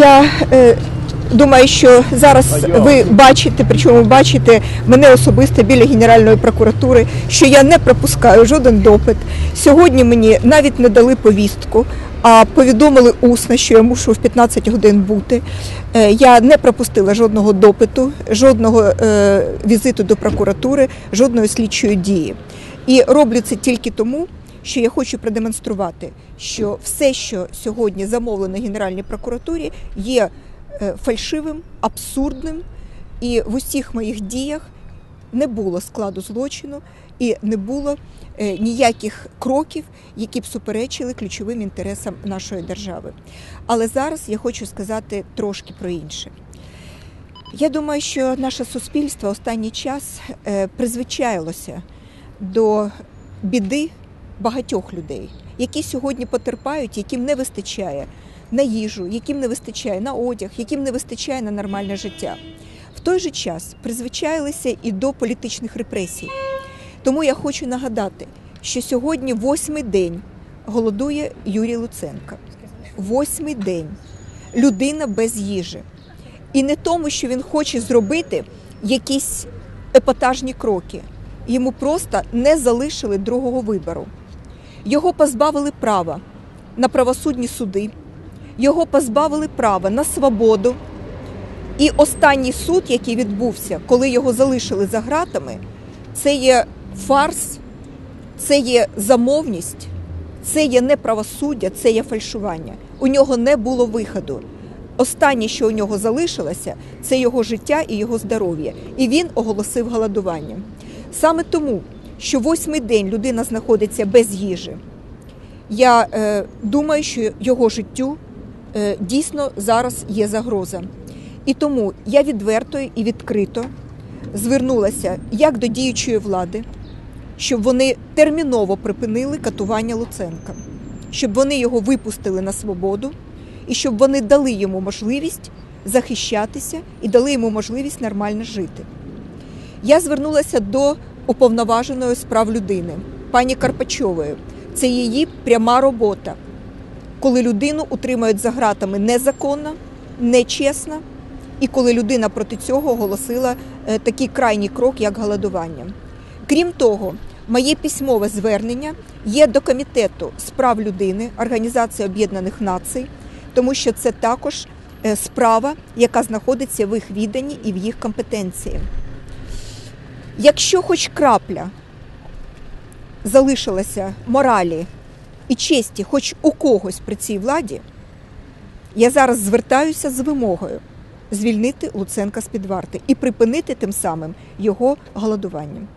Я е, думаю, що зараз ви бачите, причому бачите мене особисто біля Генеральної прокуратури, що я не пропускаю жоден допит. Сьогодні мені навіть не дали повістку, а повідомили усно, що я мушу в 15 годин бути. Е, Я не пропустила жодного допиту, жодного е, візиту до прокуратури, жодної слідчої дії. І роблю це тільки тому, що я хочу продемонструвати, що все, що сьогодні замовлено Генеральній прокуратурі, є е, фальшивим, абсурдним, і в усіх моїх діях не було складу злочину і не було е, ніяких кроків, які б суперечили ключовим інтересам нашої держави. Але зараз я хочу сказати трошки про інше. Я думаю, що наше суспільство останній час е, призвичаїлося до біди багатьох людей, які сьогодні потерпають, яким не вистачає на їжу, яким не вистачає на одяг, яким не вистачає на нормальне життя. В той же час призвичаїлися і до політичних репресій. Тому я хочу нагадати, що сьогодні восьмий день голодує Юрій Луценко. Восьмий день. Людина без їжі. І не тому, що він хоче зробити якісь епатажні кроки. Йому просто не залишили другого вибору. Його позбавили права на правосудні суди, його позбавили права на свободу. І останній суд, який відбувся, коли його залишили за ґратами, це є фарс, це є замовність, це є неправосуддя, це є фальшування. У нього не було виходу. Останнє, що у нього залишилося, це його життя і його здоров'я. І він оголосив голодування. Саме тому, що восьмий день людина знаходиться без їжі, я е, думаю, що його життю е, дійсно зараз є загроза. І тому я відверто і відкрито звернулася як до діючої влади, щоб вони терміново припинили катування Луценка, щоб вони його випустили на свободу і щоб вони дали йому можливість захищатися і дали йому можливість нормально жити. Я звернулася до уповноваженої з прав людини, пані Карпачової. Це її пряма робота, коли людину утримують за ґратами незаконно, нечесно, і коли людина проти цього оголосила е, такий крайній крок, як голодування. Крім того, моє письмове звернення є до комітету з прав людини Організації Об'єднаних Націй, тому що це також е, справа, яка знаходиться в їх відданні і в їх компетенції. Якщо хоч крапля залишилася моралі і честі, хоч у когось при цій владі, я зараз звертаюся з вимогою звільнити Луценка з під варти і припинити тим самим його голодуванням.